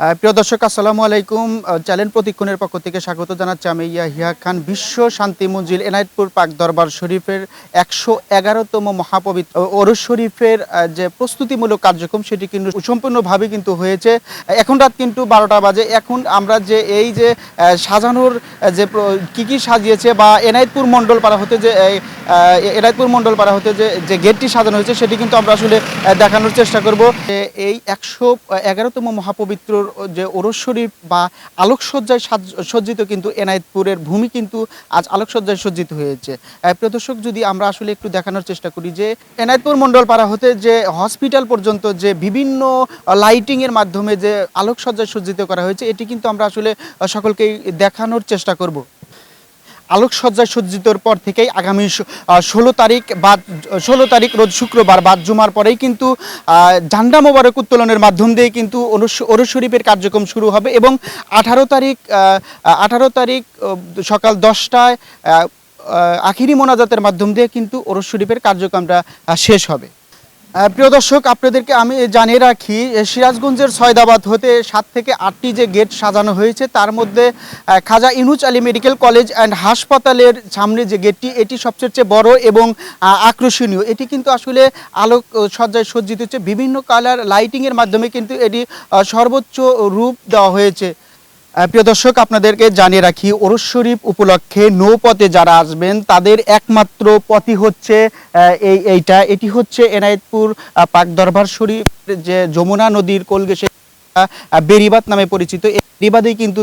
প্রিয় দর্শক, আসসালামু আলাইকুম। চ্যানেল প্রতিক্ষণের পক্ষ থেকে স্বাগত জানাচ্ছি আমি ইয়াহিয়া খান। বিশ্ব শান্তি মঞ্জিল এনায়েতপুর পাক দরবার শরীফের একশো এগারোতম মহাপবিত্র ওরস শরীফের যে প্রস্তুতিমূলক কার্যক্রম সেটি কিন্তু সম্পূর্ণভাবে কিন্তু হয়েছে। এখন রাত কিন্তু বারোটা বাজে। এখন আমরা যে এই যে সাজানোর যে কি কি সাজিয়েছে বা এনায়েতপুর মণ্ডল পাড়া হতে যে এনায়েতপুর মণ্ডল পাড়া হতে যে যে গেটটি সাজানো হয়েছে সেটি কিন্তু আমরা আসলে দেখানোর চেষ্টা করব। এই একশো এগারোতম মহাপবিত্রর যে ওরস শরীফ বা আলোকসজ্জায় সাজ- সজ্জিত কিন্তু এনায়েতপুরের ভূমি কিন্তু আজ আলোকসজ্জায় সজ্জিত হয়েছে। প্রদর্শক যদি আমরা আসলে একটু দেখানোর চেষ্টা করি যে এনায়েতপুর মন্ডল পাড়া হতে যে হসপিটাল পর্যন্ত যে বিভিন্ন লাইটিং এর মাধ্যমে যে আলোকসজ্জায় সজ্জিত করা হয়েছে, এটি কিন্তু আমরা আসলে সকলকেই দেখানোর চেষ্টা করব। আলোকসজ্জায় সজ্জিতর পর থেকেই আগামী ষোলো তারিখ বা, ষোলো তারিখ রোজ শুক্রবার বাদ জুমার পরেই কিন্তু ঝান্ডা মোবারক উত্তোলনের মাধ্যম দিয়ে কিন্তু ওরস শরীফের কার্যক্রম শুরু হবে এবং আঠারো তারিখ আঠারো তারিখ সকাল দশটায় আখিরি মোনাজাতের মাধ্যম দিয়ে কিন্তু ওরস শরীফের কার্যক্রমটা শেষ হবে। প্রিয় দর্শক, আপনাদেরকে আমি জানিয়ে রাখি সিরাজগঞ্জের সয়দাবাদ হতে সাত থেকে আটটি যে গেট সাজানো হয়েছে, তার মধ্যে Khwaja Yunus Ali medical college and হাসপাতালের সামনে যে গেটটি, এটি সবচেয়ে চেয়ে বড় এবং আকর্ষণীয়। এটি কিন্তু আসলে আলোক সজ্জায় সজ্জিত হচ্ছে। বিভিন্ন কালার লাইটিংয়ের মাধ্যমে কিন্তু এটি সর্বোচ্চ রূপ দেওয়া হয়েছে। প্রিয় দর্শক, আপনাদেরকে জানিয়ে রাখি, ওরস শরীফ উপলক্ষে নৌপথে যারা আসবেন, তাদের একমাত্র পথই হচ্ছে এই এইটা। এটি হচ্ছে এনায়েতপুর পাক দরবার শরীফ, যে যমুনা নদীর কোলগেসে বেরিবাদ নামে পরিচিত। এই বেরিবাদেই কিন্তু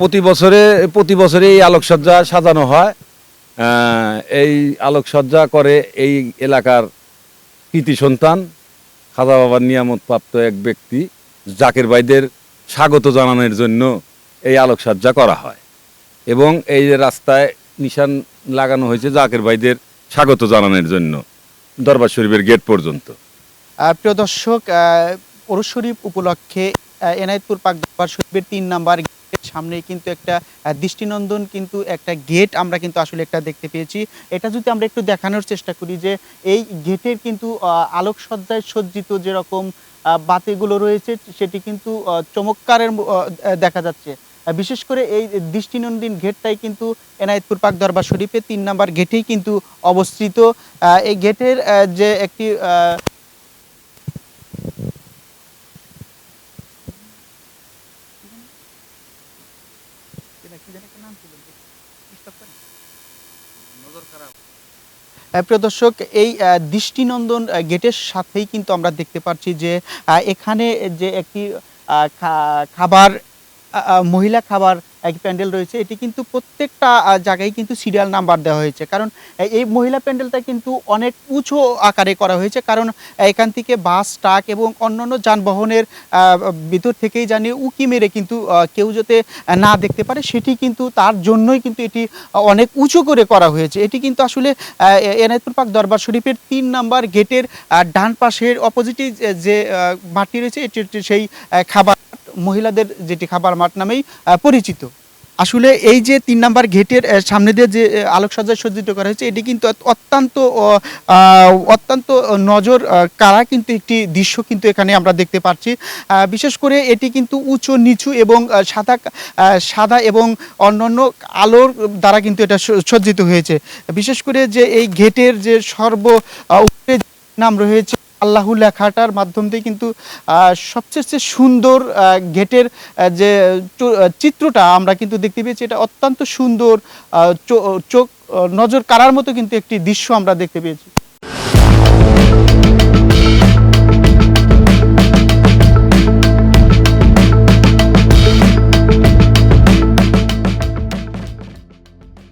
প্রতি বছরে প্রতি বছরে এই আলোকসজ্জা সাজানো হয়। এই আলোকসজ্জা করে এই এলাকার কৃতি সন্তান, খাজা বাবার নিয়ামত প্রাপ্ত এক ব্যক্তি, জাকের ভাইদের স্বাগত জানানোর জন্য এই আলোকসজ্জা করা হয়। এবং এই রাস্তায় নিশান লাগানো হয়েছে জাকের ভাইদের স্বাগত জানানোর জন্য দরবার শরীফের গেট পর্যন্ত। প্রিয় দর্শক ওরস শরীফ উপলক্ষে এনায়েতপুর পাক দরবার শরীফের তিন নাম্বার সামনে কিন্তু একটা দৃষ্টিনন্দন কিন্তু একটা গেট আমরা কিন্তু আসলে একটা দেখতে পেয়েছি। এটা যদি আমরা একটু দেখানোর চেষ্টা করি যে এই গেটের কিন্তু আলোকসজ্জায় সজ্জিত যেরকম বাতিগুলো রয়েছে, সেটি কিন্তু চমৎকারের দেখা যাচ্ছে। বিশেষ করে এই দৃষ্টিনন্দন গেটটাই কিন্তু এনায়েতপুর পাক দরবার শরীফের তিন নাম্বার গেটেই কিন্তু অবস্থিত। এই গেটের যে একটি প্রিয় দর্শক, এই দৃষ্টিনন্দন গেটের সাথেই কিন্তু আমরা দেখতে পাচ্ছি যে এখানে যে একটি খাবার মহিলা খাবার এক প্যান্ডেল রয়েছে। এটি কিন্তু প্রত্যেকটা জায়গায় কিন্তু সিরিয়াল নাম্বার দেওয়া হয়েছে। কারণ এই মহিলা প্যান্ডেলটা কিন্তু অনেক উঁচু আকারে করা হয়েছে। কারণ এখান থেকে বাস ট্রাক এবং অন্যান্য যানবাহনের ভিতর থেকেই জানি উকি মেরে কিন্তু কেউ যাতে না দেখতে পারে সেটি কিন্তু তার জন্যই কিন্তু এটি অনেক উঁচু করে করা হয়েছে। এটি কিন্তু আসলে আহ, এ- পাক দরবার শরীফের তিন নাম্বার গেটের ডান পাশের অপোজিটে যে মাটি রয়েছে এটি সেই খাবার মহিলাদের যেটি খাবার মাঠ নামেই পরিচিত। আসলে এই যে তিন নাম্বার গেটের সামনে দিয়ে যে আহ, আলোকসজ্জা সজ্জিত করা হয়েছে এটি কিন্তু অত্যন্ত অত্যন্ত নজর কাড়া কিন্তু একটি দৃশ্য কিন্তু এখানে আমরা দেখতে পাচ্ছি। বিশেষ করে এটি কিন্তু উঁচু নিচু এবং সাদা সাদা এবং অন্যান্য আলোর দ্বারা কিন্তু এটা সজ্জিত হয়েছে। বিশেষ করে যে এই গেটের যে সর্ব নাম রয়েছে আল্লাহু লেখাটার মাধ্যম দিয়ে কিন্তু সবচেয়ে সুন্দর গেটের যে চিত্রটা আমরা কিন্তু দেখতে পেয়েছি, এটা অত্যন্ত সুন্দর চোখ নজর কাড়ার মতো কিন্তু একটি দৃশ্য আমরা দেখতে পেয়েছি।